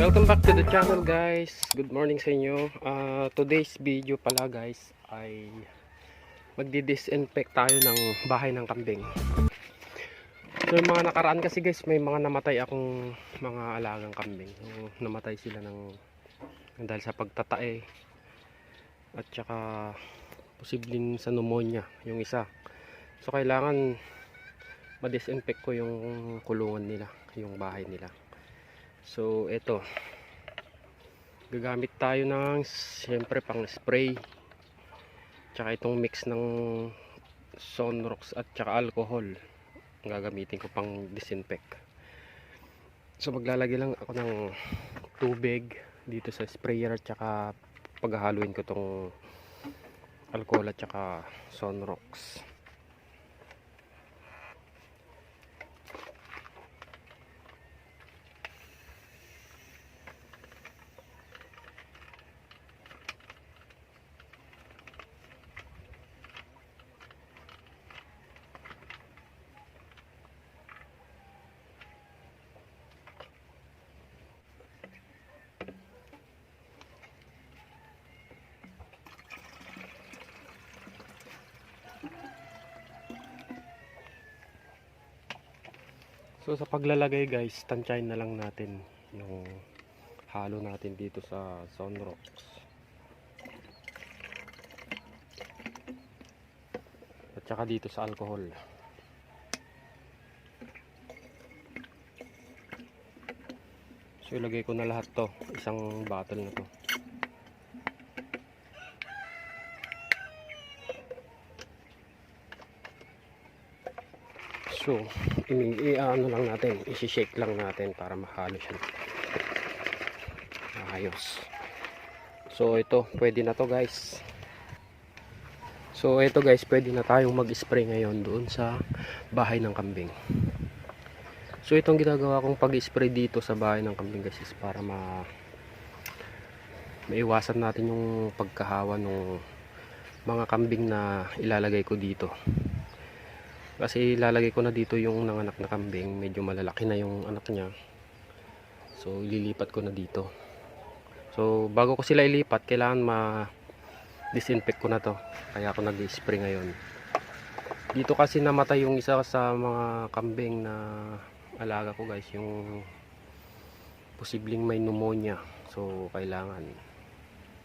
Welcome back to the channel guys. Good morning sa inyo. Uh, today's video pala guys ay magdi-disinfect tayo ng bahay ng kambing. So mga nakaraan kasi guys may mga namatay akong mga alagang kambing. So, namatay sila ng dahil sa pagtatae at saka posibleng sa pneumonia yung isa. So kailangan ma-disinfect ko yung kulungan nila, yung bahay nila. So, ito. Gagamit tayo ng siyempre pang spray. Tsaka itong mix ng Sonrox at tsaka alcohol. Gagamitin ko pang disinfect. So, maglalagay lang ako ng tubig dito sa sprayer at tsaka paghahaluin ko tong alcohol at tsaka Sonrox. So sa paglalagay guys, tansyahin na lang natin yung halo natin dito sa Sunrox. At saka dito sa alcohol. So ilagay ko na lahat to, isang bottle na to. So, i-ano lang natin, i-shake lang natin para mahalo siya. Ayos. So, ito, pwede na to guys. So, ito guys, pwede na tayong mag-spray ngayon doon sa bahay ng kambing. So, itong ginagawa kong pag-spray dito sa bahay ng kambing guys is para ma maiwasan natin yung pagkahawa ng mga kambing na ilalagay ko dito. Kasi ilalagay ko na dito yung nanganak na kambing. Medyo malalaki na yung anak niya. So, ililipat ko na dito. So, bago ko sila ilipat, kailangan ma-disinfect ko na to. Kaya ako nag-spray ngayon. Dito kasi namatay yung isa sa mga kambing na alaga ko guys. Yung posibleng may pneumonia. So, kailangan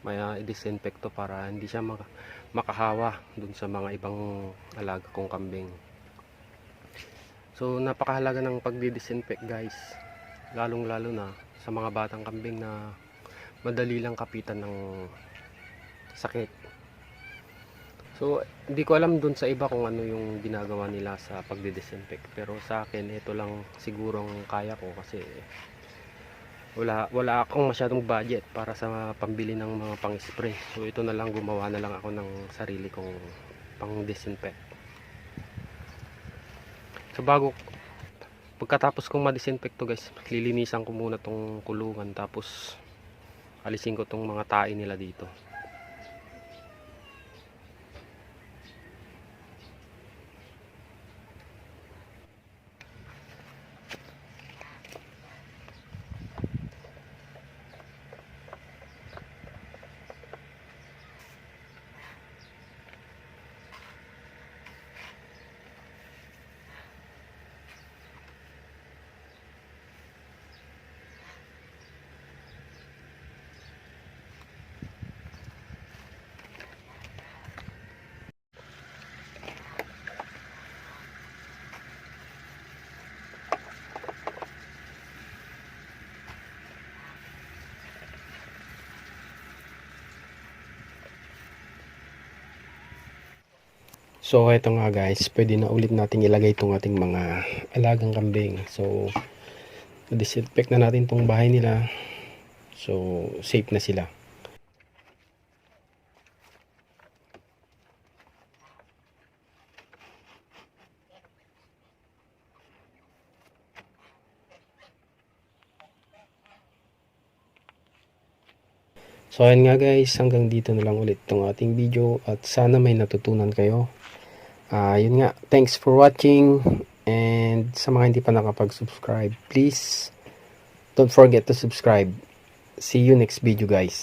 may disinfect to para hindi siya maka makahawa dun sa mga ibang alaga kong kambing. So napakahalaga ng pagdi-disinfect guys. Lalong lalo na sa mga batang kambing na madali lang kapitan ng sakit. So hindi ko alam dun sa iba kung ano yung ginagawa nila sa pagdi-disinfect. Pero sa akin ito lang sigurong kaya ko kasi wala wala akong masyadong budget para sa pambili ng mga pang-spray. So ito na lang gumawa na lang ako ng sarili kong pang-disinfect. So bago pagkatapos kong ma-disinfect to guys, lilinisan ko muna tong kulungan tapos alisin ko tong mga tae nila dito. So ito nga guys, pwede na ulit natin ilagay itong ating mga alagang kambing. So disinfect na natin itong bahay nila. So safe na sila. So ayan nga guys, hanggang dito na lang ulit itong ating video at sana may natutunan kayo. Ah, yun nga, thanks for watching and sa mga hindi pa nakapag-subscribe, please Don't forget to subscribe. See you next video guys.